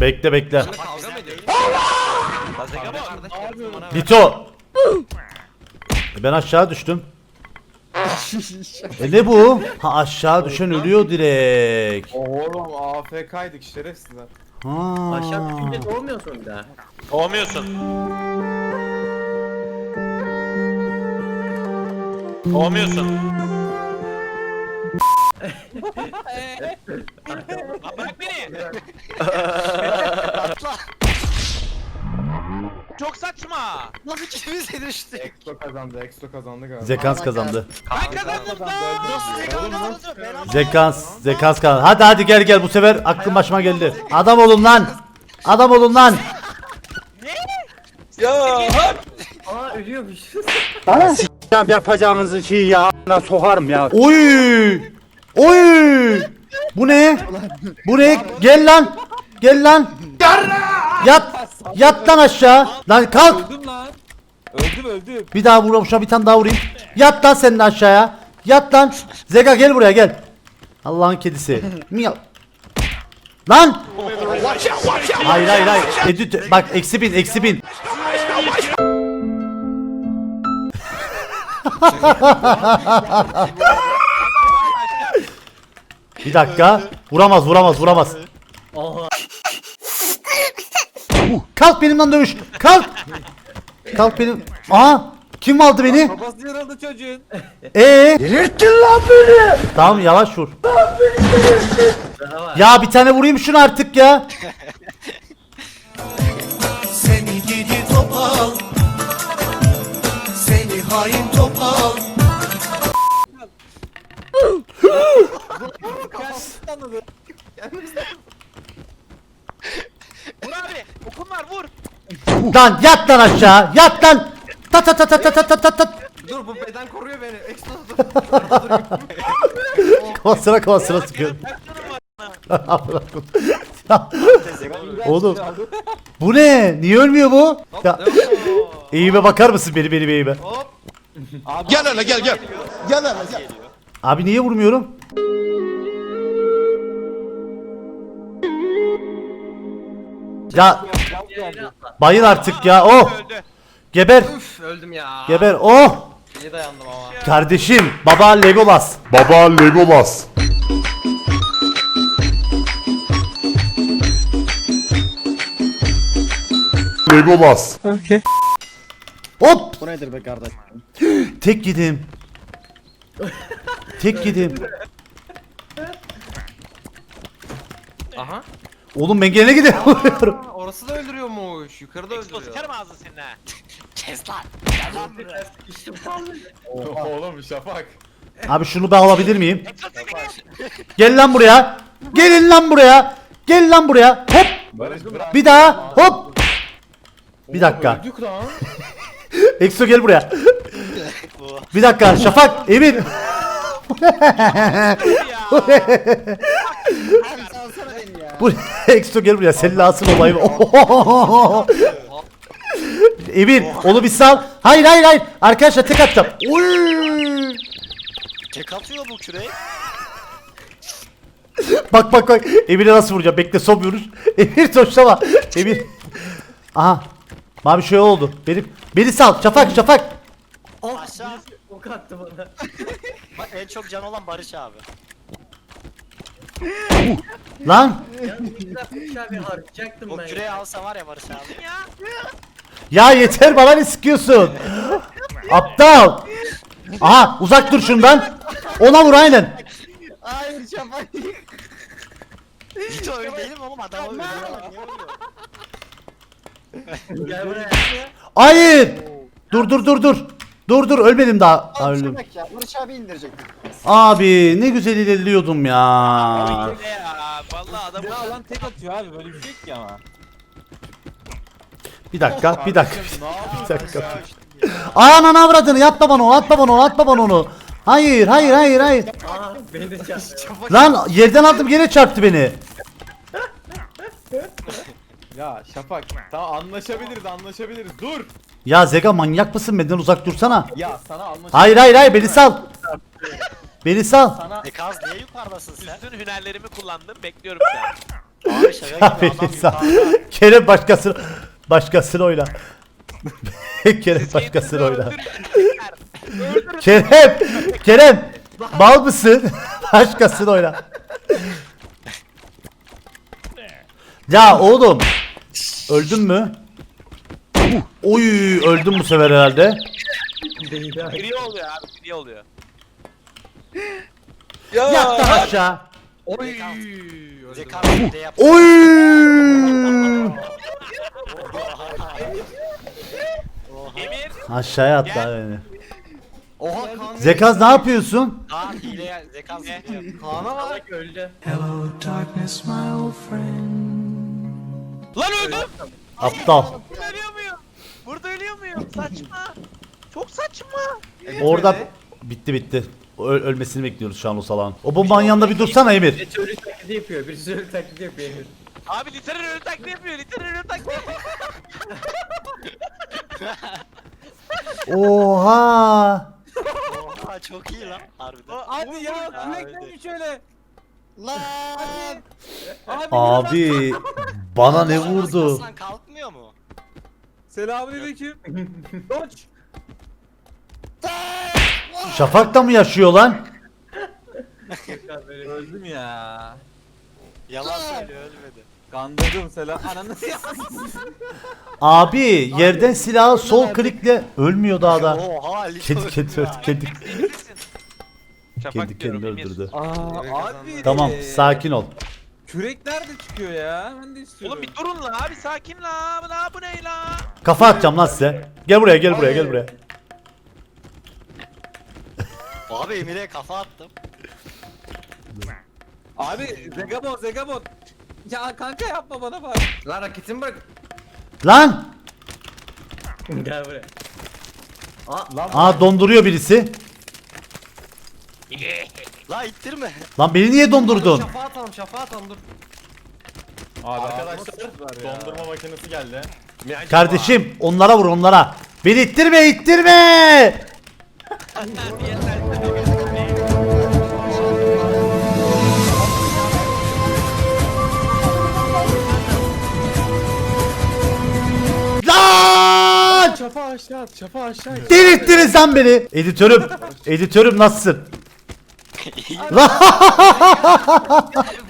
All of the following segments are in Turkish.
Bekle bekle. Kavga mı ediyorsun? Zeka mı? Bito. E Ben aşağı düştüm. E ne bu? Ha aşağı düşen ölüyor direkt. Oğlum AFK'ydık şerefsizler. Ha. Aşağı düşünce doğmuyorsun bir daha. Olmuyorsun. Olmuyorsun. Lan bırak beni. Atla. Çok saçma. Nasıl ikimize düştü? Exo kazandı, Exo kazandı galiba. Zekans kazandı. Ben kazandım ama- Zekans, zekans kazandı. Hadi hadi gel gel bu sefer aklım başıma geldi. Adam olun lan. Adam olun lan. Aa ölüyormuş. yapacağınızı şey ya a**ına sokarım ya. Oy! Oy! Bu ne? Bu ne? Gel lan. Gel lan. Yat. Yat lan aşağı. Lan kalk. Öldüm lan. Öldüm öldüm. Bir daha vuralım şuna bir tane daha vurayım. Yat lan senin aşağıya. Yat lan. Zeka gel buraya gel. Allah'ın kedisi. Miyav. Lan. Hayır hayır hayır. Edit bak eksi bin eksi bin. Bir dakika. Vuramaz vuramaz vuramaz. Oha. Uh, Kalk benimle dövüş. Kalk. Kalk benim. Aha. Kim aldı beni? Babası yarıldı çocuğun. Ee? Delirttin lan beni. Tamam yavaş vur. Daha var. Ya bir tane vurayım şunu artık ya. Seni gidi topal Seni hain Tanıdı. Vur abi. Okum var vur. Lan yat lan aşağı. Yat lan. Ta ta ta ta ta ta ta ta ta. Dur bu beden koruyor beni. Exo Kafasına kafasına sıkıyor. Ya, Oğlum bu ne? Niye ölmüyor bu? Ya, eğime bakar mısın beni benim eğime? Gel hele gel gel Gel hele gel Abi niye vurmuyorum? Ya bayıl artık ya. Oh! Öldü. Geber. Üf öldüm ya. Geber. Oh! İyi dayandım ama. Kardeşim, baba Legolas. Baba Legolas. Legolas. Hop! Bu nedir be kardeş? Tek yedim. Tek yedim. Aha. Oğlum ben gene gidiyorum. Aa, orası da öldürüyormuş. Yukarıda Expo öldürüyor. sıkarım ağzını senin ha. Kes lan. Gel lan buraya. Oğlum Şafak. Abi şunu ben alabilir miyim? Expo seni gel. Lan buraya. Gelin lan buraya. Gel lan buraya. Hop! Barış bırak. Bir daha. Hop! Bir dakika. Öldük lan. Exo gel buraya. Bir dakika. Şafak. Ya. Abi salsana beni ya. Bu Exo gel buraya. Senin lazım olayım. Emir, onu bir sal. Hayır hayır hayır. Arkadaşlar tek atacağım. Oy! Tek atıyor bu küreği. Bak bak bak. Emir'e nasıl vuracağım? Bekle son vuruş. Emir toşlama. Emir. Aha. Mavi şey oldu. Benim beni sal. Şafak Şafak. Aşağı. ok attı bana. Bak en çok can olan Barış abi. Lan. Aşağı bir harcayacaktım O ben. küreği alsa var ya Barış abi. Ya yeter bana ne sıkıyorsun? Aptal. Aha uzak dur şundan. Ona vur aynen. Hayır şafak. Hiç öyle değilim oğlum adama öyle. Gel buraya. Hayır. Dur dur dur dur. Dur dur ölmedim daha. Aa, öldüm. ya. Barış abi indirecek. Abi ne güzel ilerliyordum ya. Ne ya? Vallahi adam Ya lan tek atıyor abi böyle bir şey ki ama. Bir dakika bir dakika. Ne Bir dakika. ya? Ananı avradını atma bana onu atma bana onu atma bana onu. Hayır hayır hayır hayır. Beni de. Lan yerden aldım gene çarptı beni. Ya Şafak. Tamam anlaşabiliriz anlaşabiliriz. Dur. Ya Zega manyak mısın benden uzak dursana. Ya sana anlaş. Hayır hayır hayır beni sal. Beni sal. E kaz niye yukarıdasın sen? üstün hünerlerimi kullandım. Bekliyorum sen. Abi şaka gibi adam insan. yukarıda. Kerem başkasını başkasını oyna. Kerem başkasını oyna. Kerem! Kerem! Mal mısın? Başkasını oyna. Ya oğlum. Öldün mü? Oy öldüm bu sefer herhalde. Değil abi. Gri oluyor abi gri oluyor. Yat lan aşağı. Oy. Zekan bir de yap. Oy! Emir Aşağıya at lan beni. Oha kan. Zekaz ne yapıyorsun? Kaan hile Zekan sıkıyor. Kaan'a bak öldü. Lan öldüm. Aptal. Ölüyor muyum? Burada ölüyor muyum? Saçma. Çok saçma. Orada bitti bitti. Ö- ölmesini bekliyoruz şu an o salağın. O bombanın yanında bir dursana Emir. Birisi ölü taklidi yapıyor. Birisi ölü taklidi yapıyor. Emir. Abi literal ölü taklidi yapıyor. Literal ölü taklidi yapıyor. Oha! Oha çok iyi lan harbiden. Hadi ya Abi. kürek neymiş öyle? Lan. Abi. Abi bana ne vurdu? Aslan kalkmıyor mu? Selamünaleyküm. Doç. Şafak da mı yaşıyor lan? Öldüm ya. Yalan söylüyor ölmedi. Kandırdım selam. Ananı Abi yerden silahı sol klikle ölmüyor daha da. Oha Kedi kedi öldü kedi. Şafak Kendi diyorum, kendini Emir. öldürdü. Aa abi. Tamam sakin ol. Kürek nerede çıkıyor ya? Ben de istiyorum. Oğlum bir durun la abi sakin la. Bu ne bu ne la? Kafa atacağım lan size. Gel buraya gel buraya gel buraya. Abi Emir'e kafa attım. Abi Zegabon Zegabon. Ya kanka yapma bana bak. Lan raketimi bırak. Lan! Gel buraya. Aa, Aa donduruyor birisi. La ittirme. Lan beni niye dondurdun? şafağı atalım şafağı atalım dur. Abi arkadaşlar dondurma makinesi geldi. Kardeşim onlara vur onlara. Beni ittirme ittirme. Lan! Şafa aşağı at, şafa aşağı at. Delirttiniz lan beni. Editörüm. Editörüm nasılsın?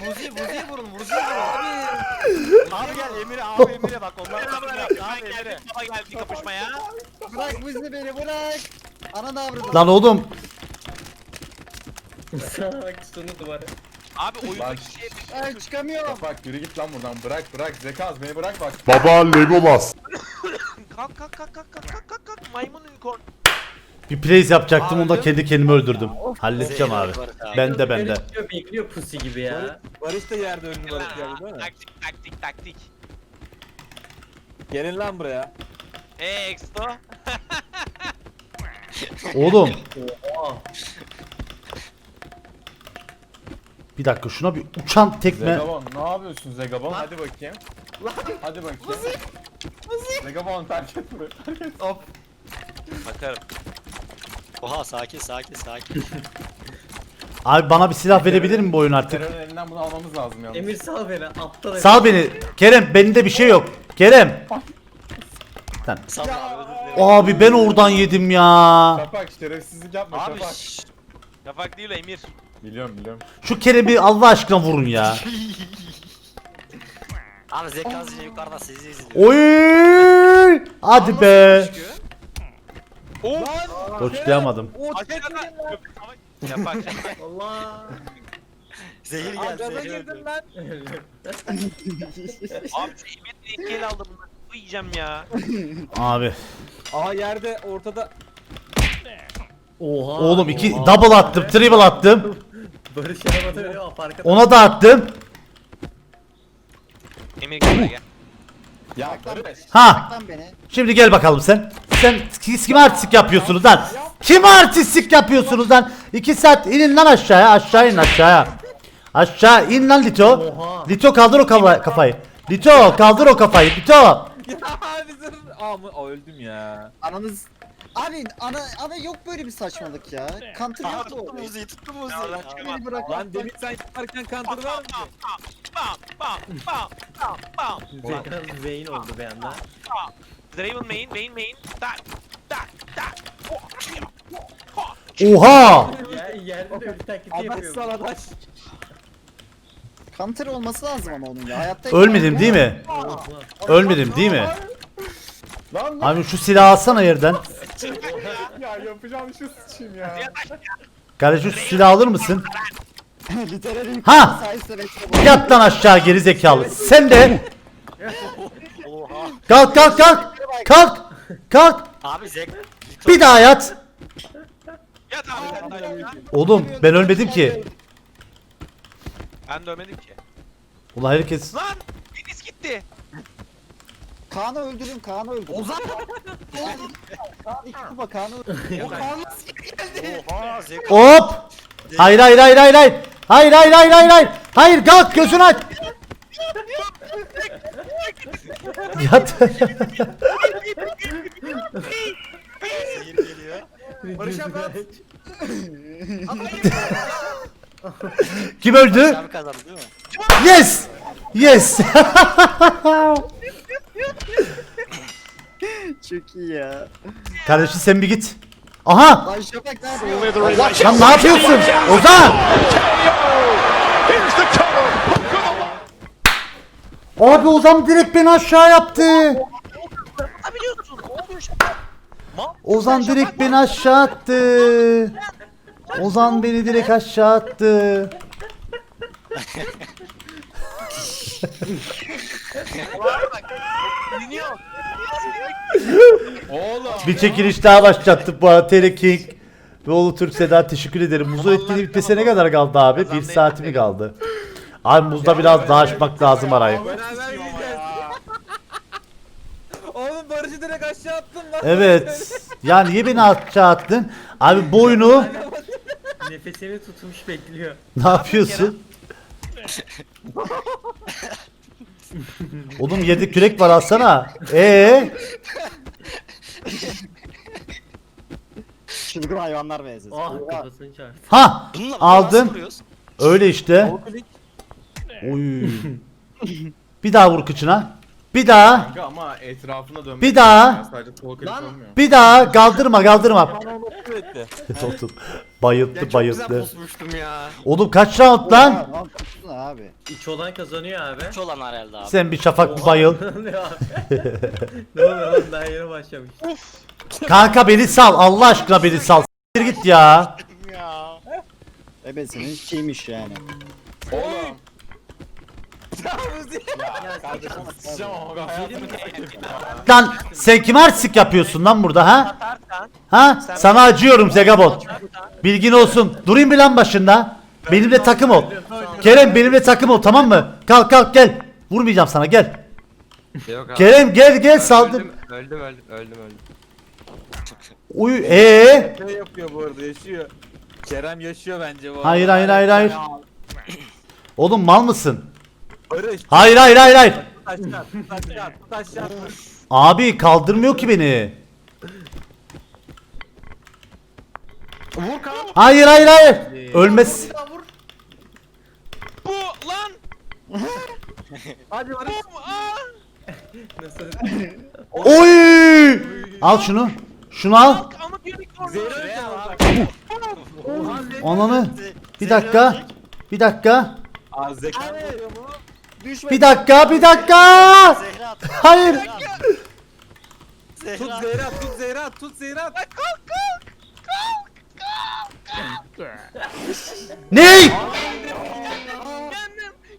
Vuzi Vuzi'ye vurun Vuzi'ye vurun abi. Abi gel Emir'e abi Emir'e bak onlar kapışma yaptı. Abi Emir'e. Baba geldi kapışmaya. Bırak Vuzi beni bırak. Ana navrı. Lan oğlum. Bak sonu duvara. Abi oyundaki şey Ben çıkamıyorum. Bak yürü git lan buradan bırak bırak zeka az beni bırak bak. Baba Legolas. kalk kalk kalk kalk kalk kalk kalk maymun unicorn bir plays yapacaktım onu da kendi kendimi öldürdüm. Halledeceğim abi. Ben de ben de. Bekliyor bekliyor pusi gibi ya. Barış da yerde öldü Barış yerde değil mi? Taktik taktik taktik. Gelin lan buraya. Eee Exto. Oğlum bir dakika şuna bir uçan tekme. Zegabon ne yapıyorsun Zegabon hadi bakayım. Hadi bakayım. Zegabon terk et burayı. Hop. Bakarım. Oha sakin sakin sakin. Abi bana bir silah verebilir mi bu oyun artık? Terörün elinden bunu almamız lazım yalnız. Emir sal beni aptal Emir. Sal beni. Kerem bende bir şey yok. Kerem. Lan. Sal abi özür dilerim. Abi ben oradan yedim ya. Şafak şerefsizlik yapma Abi Şafak. şşş. Şafak değil o Emir. Biliyorum biliyorum. Şu Kerem'i Allah aşkına vurun ya. Abi Zekazcı yukarıda sizi izliyor. Oy! Hadi be. Oo. Doçlayamadım. Aşağıda. Allah. Zehir geldi gaza zehir girdim öldü. lan. Abi şu Emir'le iki el aldım bunları. Bu yiyeceğim ya. Abi. Aa yerde ortada. Oha. Oğlum iki double attım, triple attım. Barış arabada öyle Ona da attım. Emir gel buraya gel. Ya kardeş. Ha. Lan beni. Şimdi gel bakalım sen. Sen kime artistik yapıyorsunuz lan? Kime artistik yapıyorsunuz lan? İki saat inin lan aşağıya. Aşağı in aşağıya. Aşağı in lan Lito. Oha. Lito kaldır o kafa- kafayı. Lito kaldır o kafayı. Lito. Ya abi zırh. Aa, mı? Aa, öldüm ya. Ananız Abi ana ana yok böyle bir saçmalık ya. Counter yok tuttum bu. Uzi'yi tuttum Ya Uzi'yi. çıkamaz. Beni bırak. Lan demin sen yaparken counter var mı? Bam bam bam bam bam. Zeyn oldu bir anda. Draven main main main. Tak tak tak. Oha! Bir taklidi. Counter olması lazım ama onun ya. Hayatta Ölmedim değil mi? Ölmedim değil mi? Lan lan Abi şu silahı alsana yerden. ya yapacağım şu sıçayım ya. Kardeşim şu silahı alır mısın? Ha! sayesinde bekle. Yat lan aşağı geri zekalı. Sen de. Kalk kalk kalk. Kalk. Kalk. Abi Zeg. Bir daha yat. Yat abi sen de yat ya. Oğlum ben ölmedim ki. Ben de ölmedim ki. Ulan herkes. Lan Deniz gitti. Kaan'ı öldürün, Kaan'ı öldürün. Ozan! Kaan iki kupa Kaan'ı öldürün. Oha Zeg. Hop. Hayır hayır hayır hayır hayır. Hayır hayır hayır hayır hayır. Hayır kalk gözünü aç. Yat. Zehir geliyor. Barış abi at. Kim öldü? Abi kazandı değil mi? Yes. Yes. Çok iyi ya. Kardeşim sen bir git. Aha. Lan Şafak ne yapıyor? Lan ne yapıyorsun? Ozan. Abi Ozan direkt beni aşağı yaptı. Ne biliyorsun? Ne oluyor şu an? Ma- Ozan Sen direkt şafak beni aşağı attı. Ozan beni direkt aşağı attı. Dinliyor. Oğlum. Bir çekiliş daha başlattık bu arada Tele King ve Oğlu Türk Seda teşekkür ederim. Muzun ettiğini bitmesine ne kadar kaldı abi? Bir saati mi kaldı? Abi muzda biraz daha açmak lazım arayı. Beraber gideceğiz. Oğlum Barış'ı direkt aşağı attın lan. Evet. Ya niye beni aşağı attın? Abi bu oyunu Nefesini tutmuş bekliyor. ne yapıyorsun? Oğlum yedi kürek var alsana. Ee? Çılgın hayvanlar benzesin. Ah kafasını çarptı. Ha Bununla vuruyoruz? Öyle işte. Oy. Bir daha vur kıçına. Bir daha. Kanka ama etrafına dönmek. Bir daha. Ya, Sadece sol klik Lan. olmuyor. Bir daha kaldırma kaldırma. Bana onu etti. Oğlum, bayılttı bayılttı. pusmuştum ya. Oğlum kaç round lan? Abi. İç olan kazanıyor abi. Üç olan herhalde abi. Sen bir şafak bir bayıl. Ne oluyor abi? ne oluyor lan daha yeni başlamış. Kanka beni sal Allah aşkına beni sal. S**tir git ya. Ya. Evet senin şeymiş yani. Oğlum. Ya Kardeşim sıçacağım ama hayatımı Lan sen kime artistik yapıyorsun lan burada ha? Ha? Sana acıyorum Zegabon. Bilgin olsun. Durayım bir lan başında. Benimle takım ol. Kerem benimle takım ol tamam mı? Kalk kalk gel. Vurmayacağım sana gel. Yok abi. Kerem gel gel saldım. Öldüm öldüm öldüm öldüm. öldüm. Uy ee? Ne yapıyor bu arada yaşıyor. Kerem yaşıyor bence bu Hayır arada. hayır hayır hayır. Oğlum mal mısın? Barış. Hayır hayır hayır hayır. Abi kaldırmıyor ki beni. Vur kan. Hayır hayır hayır. Ölmez. Bu lan. Hadi Barış. Oy! Al şunu. Şunu al. Ama. Ananı. Bir dakika. Bir dakika. Aa zeka? Düşme. Bir dakika. Bir dakika. Zehra at. Hayır. Tut Zehra. Zehra tut Zehra tut Zehra. Kalk kalk. Ne? Yendim.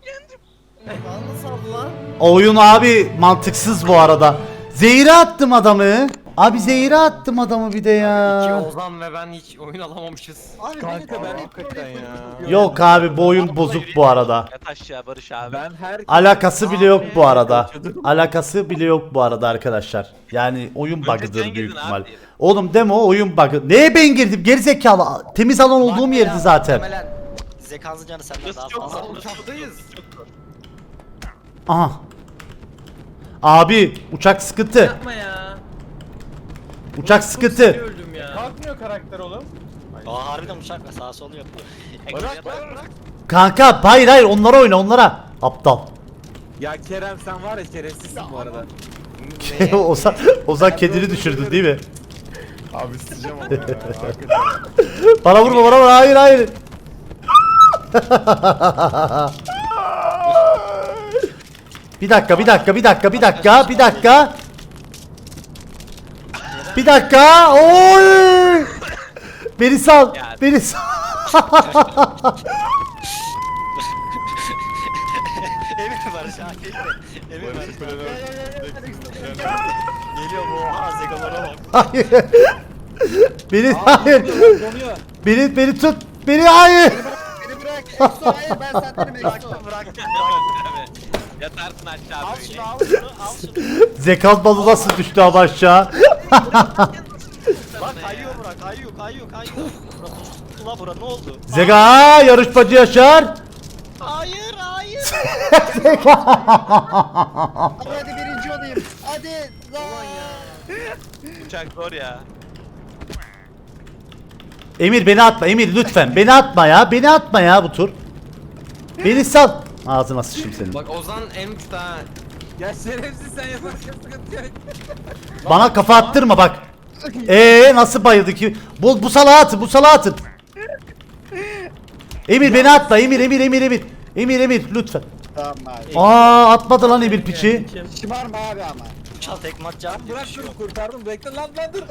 Yendim. Kanlı saldı lan. Oyun abi mantıksız bu arada. Zehire attım adamı. Abi zehire attım adamı bir de ya. Ozan ve ben hiç oyun alamamışız. Abi Kanka ben Hakikaten ya. Yok abi bu oyun bozuk bu arada. Yat aşağı Barış abi. Ben her Alakası bile yok bu arada. Alakası bile yok bu arada arkadaşlar. Yani oyun Önce bug'ıdır büyük girdin ihtimal. abi. Oğlum deme o oyun bug'ı. Neye ben girdim? Geri zekalı. Temiz alan olduğum yerdi zaten. Muhtemelen Zekansın canı senden Burası daha çok fazla. zor. Uçaktayız. Aha. Abi uçak sıkıntı. Yapma ya. Uçak sıkıntı. öldüm ya. Kalkmıyor karakter oğlum. Aa harbiden uçak var sağa solu yapıyor. Bırak bırak bırak. Kanka hayır hayır onlara oyna onlara. Aptal. Ya Kerem sen var ya şerefsizsin bu arada. Ozan, Ozan kedini düşürdün değil mi? Abi sıcağım ama ya. Hakikaten. Bana vurma bana vurma hayır hayır. bir dakika bir dakika bir dakika bir dakika bir dakika. Bir dakika. Oy! Beni sal. Beni sal. Emir an geliyor. Emir var şu an. Geliyor bu oha zegalara bak. Hayır. Beni hayır. Donuyor. Beni beni tut. Beni hayır. Beni bırak. Exo hayır ben sendenim Exo. Bıraktım bıraktım bıraktım. Yatarsın aşağı Al böyle. al şunu al şunu. Zekat balı nasıl düştü ama aşağı? Bak kayıyor bura kayıyor kayıyor kayıyor. Bura Ula bura ne oldu? Zeka aa, yarışmacı Yaşar. Hayır hayır. Hadi hadi birinci olayım. Hadi. Uçak zor ya. Emir beni atma Emir lütfen beni atma ya beni atma ya bu tur. Beni sal. Ağzına sıçayım senin. Bak Ozan en uçta. ha. Ya şerefsiz sen yaparken sıkıntı yok. Bana kafa attırma bak. Ee nasıl bayıldı ki? Bu bu salağı atın bu salağı atın. Emir beni atma Emir Emir Emir Emir. Emir Emir lütfen. Tamam abi. Aa atmadı lan Emir piçi. Şımarma abi ama. Çal tekme atacağım. Bırak şunu kurtardım bekle lan lan dur.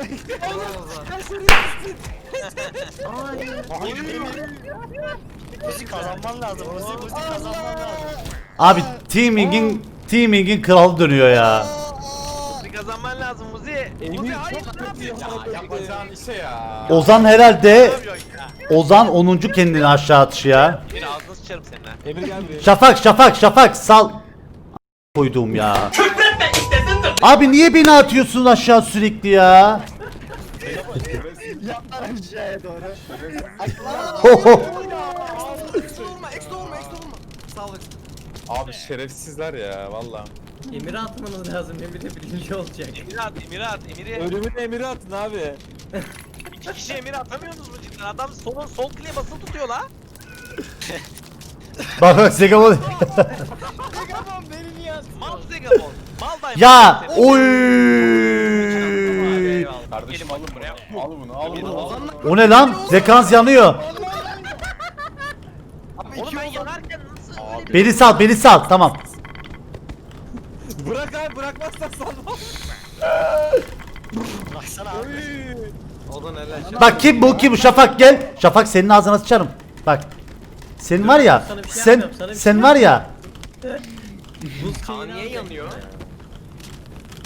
Müzik kazanman lazım. Müzik müzik kazanman lazım. Abi teaming'in teaming'in kralı dönüyor ya. Muzi kazanman lazım Muzi. Muzi hayır ne yapıyorsun? Yapacağın işe ya. Ozan herhalde? Ozan 10. kendini aşağı atışı ya. Emir ağzını sıçarım seninle. Emir gel buraya. Şafak şafak şafak sal. Koyduğum ya. Abi niye beni atıyorsun aşağı sürekli ya? Yandan aşağıya doğru. Abi şerefsizler ya valla. Emir'e atmanız lazım. Emir de birinci olacak. Emir'i at, Emir'i at, Emir'i. Ölümün emiri atın abi. İki kişi Emir'i atamıyorsunuz mu cidden? Adam solun sol kliğe basılı tutuyor la. Bak bak Zegabon. Mal Zegabon. Mal dayı. ya mal. Kardeşim Gelin al bakın buraya. bunu. Al bunu al bunu. Al bunu. O ne lan? Zekans yanıyor. Oğlum ben yanarken nasıl öyle bir... Beni sal, beni sal. Tamam. Bırak abi bırakmazsan salma. Baksana abi. Bak kim bu? Kim bu? Şafak gel. Şafak senin ağzına sıçarım. Bak. Sen var ya, sana bir şey sen yapmıyorum, sana bir şey sen var ya. Buz Kaan niye yanıyor?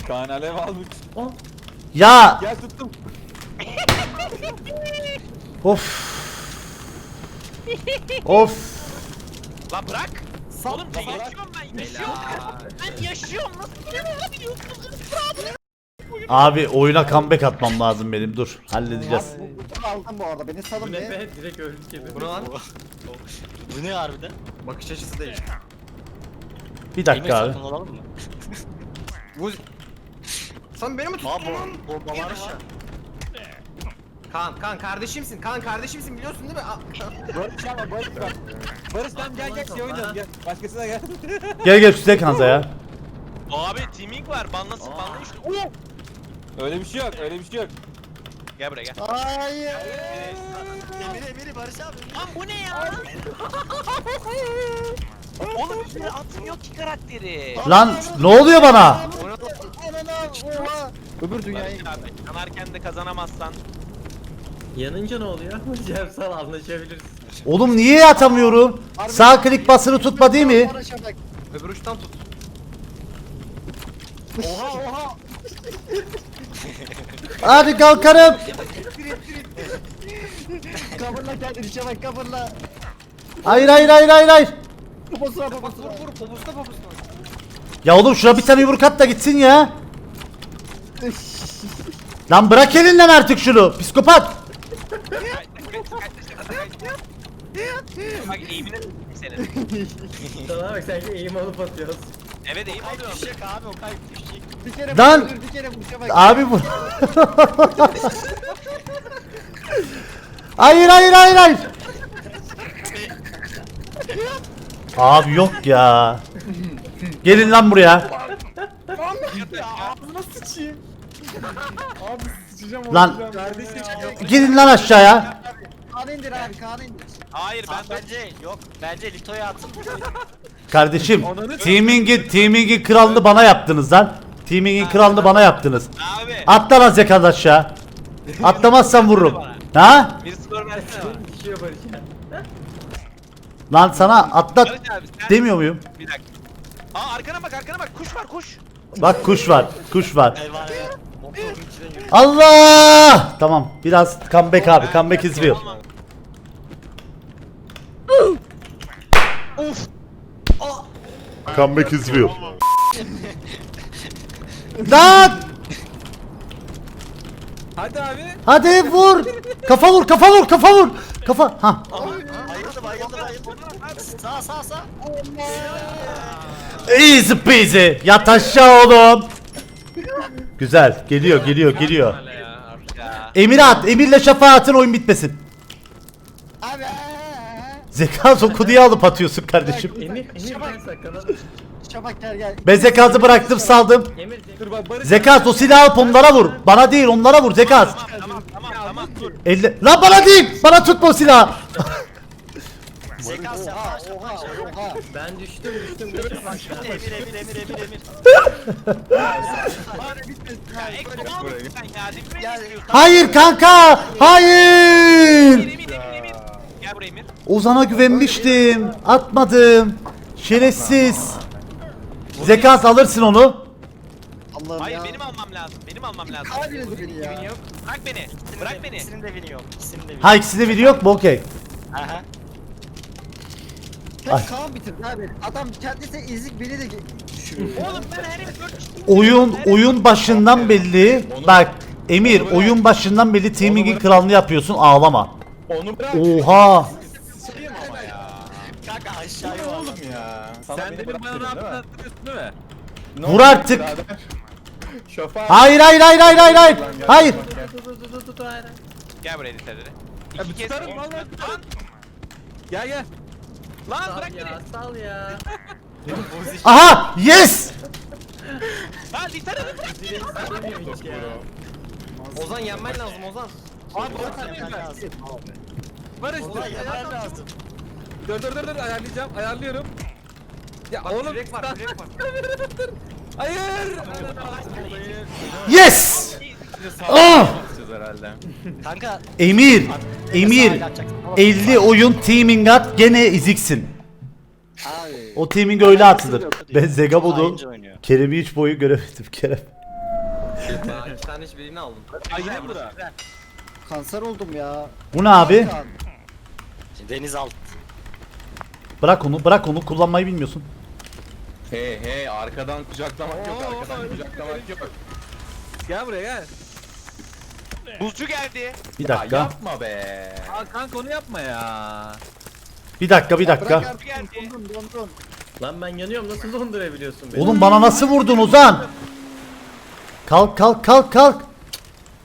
Kaan alev almış. Ya Gel tuttum. of. Of. La bırak. Oğlum ben yaşıyorum ben yaşıyorum. Ben yaşıyorum nasıl? Abi oyuna comeback atmam lazım benim. Dur, halledeceğiz. Bunu aldım bu arada. Beni Bu salın ne be. be? Direkt öldük gibi. Bu ne lan? Bu ne harbiden? Bakış açısı değil. Bir dakika abi. Bu... Sen beni mi tuttun lan? bu bombalar var. Kaan, Kaan kardeşimsin. Kaan kardeşimsin biliyorsun değil mi? Barış ama Barış bak. Barış tamam gel gel şey oynayalım gel. Başkasına gel. Gel gel şu Zekansa ya. Abi teaming var. Banlasın banlayın şunu. Oo! Öyle bir şey yok öyle bir şey yok. Gel buraya gel. Hayır. Emir Emir Barış abi. Lan bu ne ya? Oğlum üstüne atmıyor ki karakteri. Lan ne oluyor bana? Öbür dünyayı. Yanarken de kazanamazsan. Yanınca ne oluyor? Cem sal anlaşabiliriz. Oğlum niye atamıyorum? Sağ klik basılı tutma değil mi? Öbür uçtan tut. Oha oha. Hadi kalkarım. Kabırla kendini çabuk kabırla. Hayır hayır hayır hayır hayır. Poposuna Bak poposuna. vur vur popusuna popusuna. Ya oğlum şuna bir tane yumruk at da gitsin ya. Lan bırak elinden artık şunu. Psikopat. Bak eğimine senin. Sana bak sanki eğim alıp atıyoruz. Evet eğim alıyorum. Düşecek abi o kayıp düşecek. Bir kere Lan! vur, bir kere vur Şafak. Abi bu. hayır hayır hayır hayır. Abi yok ya. Gelin lan buraya. Abi sıçacağım Lan. olacağım. Kardeşim Gelin lan aşağıya. Kaan'ı indir abi Kaan'ı indir. Hayır Ben ben bence yok. Bence Lito'ya atın. Kardeşim, teaming'in teaming'in kralını bana yaptınız lan. Teaming'in kralını bana yaptınız. Abi. Atla lan zekat aşağı. Atlamazsan vururum. Ha? Bir skor versene bana. Düşüyor Barış ya. Lan sana atlat Barış abi sen demiyor muyum? bir dakika. Aa arkana bak arkana bak kuş var kuş. Bak kuş var, kuş var. Eyvah eyvah. Allah! Tamam, biraz comeback abi, comeback is real. Olmam. Comeback is real. Lan! Hadi abi. Hadi vur! Kafa vur, kafa vur, kafa vur! Kafa, ha. Ayıldı ayıldı ayıldı. Sağ sağ sağ. Easy peasy. Yat aşağı oğlum. Güzel, geliyor, geliyor, geliyor. Emir'e at, Emir'le Şafak'a atın oyun bitmesin. Abi. Zekat oku diye alıp atıyorsun kardeşim. Emir, Emir ben. Şafak gel gel. Ben zekatı bıraktım saldım. Emir, Dur bak Barış. Zekat o silahı alıp onlara vur. Bana değil onlara vur Zekat. Tamam tamam tamam tamam dur. Elle... Lan bana değil. Bana tutma o silahı. Zekas Oha yaklaş. oha oha. Ben düştüm düştüm Emir emir emir emir emir. Sen istiyorsun? Hayır kanka. Hayır. Emir Emir Emir Emir. Gel buraya Emir. Ozan'a güvenmiştim. Atmadım. Şerefsiz. Zekat alırsın onu. Allah'ım Hayır ya. benim almam lazım. Benim almam lazım. Abi beni ya. Bırak beni. Bırak beni. İkisinin de vini yok. İkisinin de vini. Ha ikisinde biri yok mu? Okey. Aha. Tek Kaan bitirdi abi. Adam kendisi ezik beni de düşürüyor. Oğlum ben herif 4 Oyun oyun başından belli. Bak Emir oyun başından belli teaming'in kralını yapıyorsun ağlama. Onu bırak. Oha. Kanka aşağıya Oğlum oğlum. ya. Sana Sen beni benim bana ne değil mi? yaptın hatırlıyorsun değil mi? Ne Vur oldu artık. birader? Şoför. Hayır hayır hayır hayır hayır hayır. Lan gel, Hayır. bak gel. Tut tut tut tut hayır. Gel buraya. Ya İki bir kez tutarım vallahi tutarım. Gel gel. Lan Sal bırak ya beni. sal ya. Aha yes. Lan editörleri bırak. Ya. Ozan yenmen lazım Ozan. Abi Barış lazım. Barış dur. Yemen lazım. Dur dur dur dur ayarlayacağım. Ayarlıyorum. Ya oğlum Yürek var yürek var. Hayır. Yes. Ah! Herhalde. Kanka. Emir. Emir. sahile atacaksın. Tamam. 50 oyun teaming at gene eziksin. Abi. O teaming öyle atılır. Ben Zegabon'u Haince oynuyor. Kerem'i hiç boyu göremedim Kerem. Aa, iki tane iş birini aldım. Ay yine burada. Kanser oldum ya. Bu ne abi? Kaan. Deniz alt. Bırak onu bırak onu kullanmayı bilmiyorsun. Hey hey arkadan kucaklamak yok Oo, arkadan kucaklamak yok. Gel buraya gel. Buzcu geldi. Bir Ya dakika. yapma be. Aa kanka onu yapma ya. Bir dakika bir Bırak dakika. artık Geldi. dondurun dondurun. Lan ben yanıyorum nasıl dondurabiliyorsun beni? Oğlum bana nasıl vurdun Ozan? Kalk kalk kalk kalk.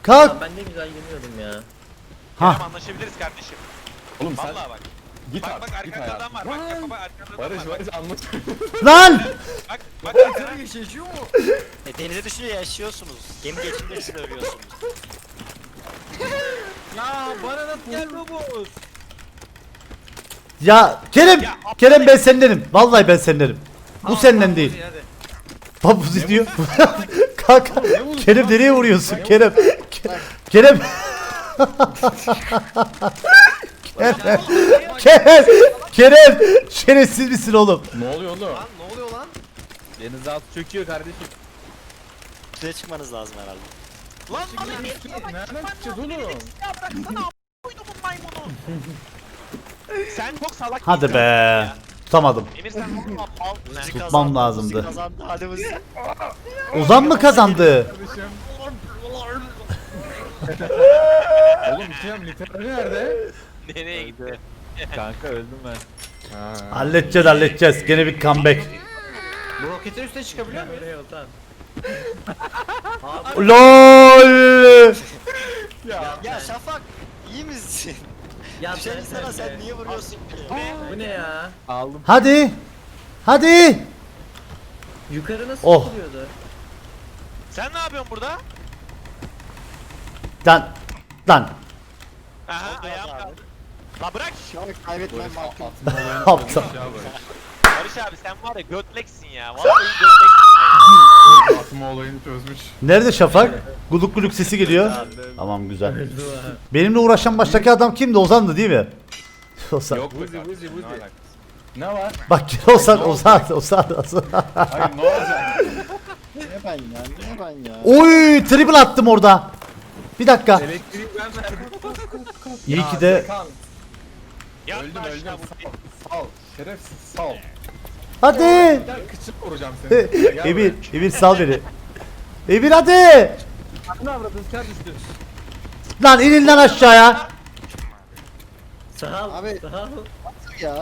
Kalk. Lan ben ne güzel yanıyordum ya. Ha. Tamam anlaşabiliriz kardeşim. Oğlum sen Vallahi bak. git Bak artık bak git arkanda hayatım. adam var. Bak bak bak arkanda adam Barış var. Barış anlat. Lan. Bak bak mu? E denize düşünce yaşıyorsunuz. Gemi geçince siz ölüyorsunuz. Ya bana nasıl gelme bu? Ya Kerem. Kerem ben sendenim. Vallahi ben sendenim. Bu senden değil. Babuz diyor. Kanka. Kerem nereye vuruyorsun Kerem? Ke- Kerem. Kerem. Kerem. Kerem. Şerefsiz misin oğlum? ne oluyor oğlum? Lan ne oluyor lan? Denizaltı çöküyor kardeşim. Size çıkmanız lazım herhalde. Lan bana bir Nereden çıkacağız oğlum? ya bıraksana a** koydum bu maymunu. Sen çok salak bir Hadi insansın be. ya. Tutamadım. Emir sen oğlum al. Uzi Tutmam kazandı, lazımdı. Uzi kazandı. Hadi Uzi. Ozan mı kazandı? Oğlum Cem literatür nerede? Nereye gitti? Kanka öldüm ben. Ha. Halledeceğiz halledeceğiz. Gene bir comeback. Bu roketin üstüne çıkabiliyor muyum? LOL. Ya Şafak iyi misin? Ya Bir şey sen- sana sen niye vuruyorsun ki? Bu ne ya? Aldım. Hadi. Hadi. Yukarı nasıl Oh. çıkılıyordu? Sen ne yapıyorsun burada? Lan. Lan. Aha ayağım kaldı. La bırak. Şu an kaybetmem mahkum. Aptal. Barış abi sen var ya götleksin ya. Vallahi götleksin. Atma olayını çözmüş. Nerede Şafak? Guluk guluk sesi geliyor. Tamam güzel. Benimle uğraşan baştaki adam kimdi? Ozan'dı değil mi? Ozan. Yok Vuzi, vuzi, ne vuzi. Ne var? Bak Ozan, Ozan, Ozan, Ozan. Hayır ne olacak? Ne ben ya? Ne ben ya? Oy, triple attım orada. Bir dakika. Elektriği ben verdim. İyi ki de Öldüm öldüm. Sal. Şerefsiz sal. Hadi. Kıçını vuracağım seni. Emir. Emir sal beni. Emir hadi. Ne avradın kar düştü. Lan inin lan aşağıya. Sağ ol. Abi- Sağ ol. Ya.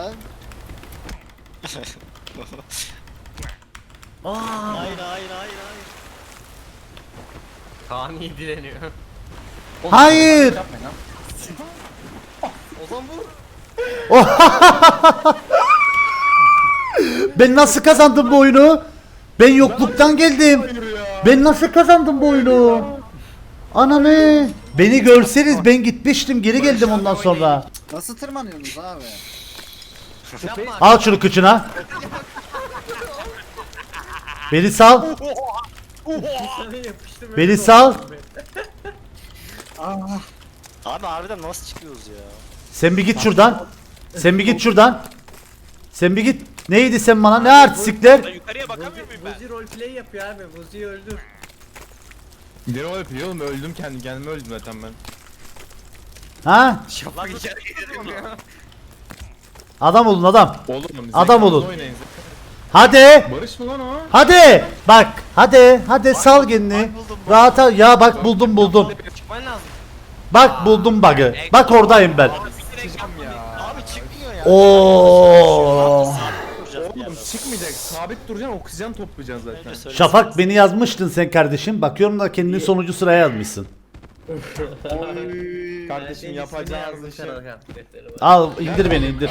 Aa. Hayır hayır hayır hayır. Kaan iyi dileniyor. Oğlum, Hayır. yapmayın lan. Ozan vur. Ben nasıl kazandım bu oyunu? Ben yokluktan geldim. Ben nasıl kazandım bu oyunu? Ananı. Beni görseniz ben gitmiştim geri geldim ondan sonra. Nasıl tırmanıyorsunuz abi? Al şunu kıçına. Beni sal. Beni sal. Abi harbiden nasıl çıkıyoruz ya? Sen bir git şuradan. Sen bir git şuradan. Sen bir git. Neydi sen bana? Ne artistlikler? La yukarıya bakamıyor Vuzi, muyum ben? Vuzi roleplay yapıyor abi. Vuzi'yi öldür. Ne o yapıyor oğlum öldüm kendi kendime öldüm zaten ben. Ha? Lan ya. Adam olun adam. Oğlum Adam olun. oynayın. Hadi. Barış mı lan o? Hadi. Bak. Hadi. Hadi sal kendini. Rahata. Ya bak buldum buldum. Çıkman lazım. Bak buldum bug'ı. Bak oradayım ben. Çıkacağım ya. Abi çıkmıyor ya. Oo. Duracağız bir Oğlum yerden. Çıkmayacak. Sabit duracaksın oksijen toplayacaksın zaten. Şafak beni yazmıştın sen kardeşim. Bakıyorum da kendini sonuncu sıraya yazmışsın. Kardeşim yapacağınız defteri var. Al indir beni indir.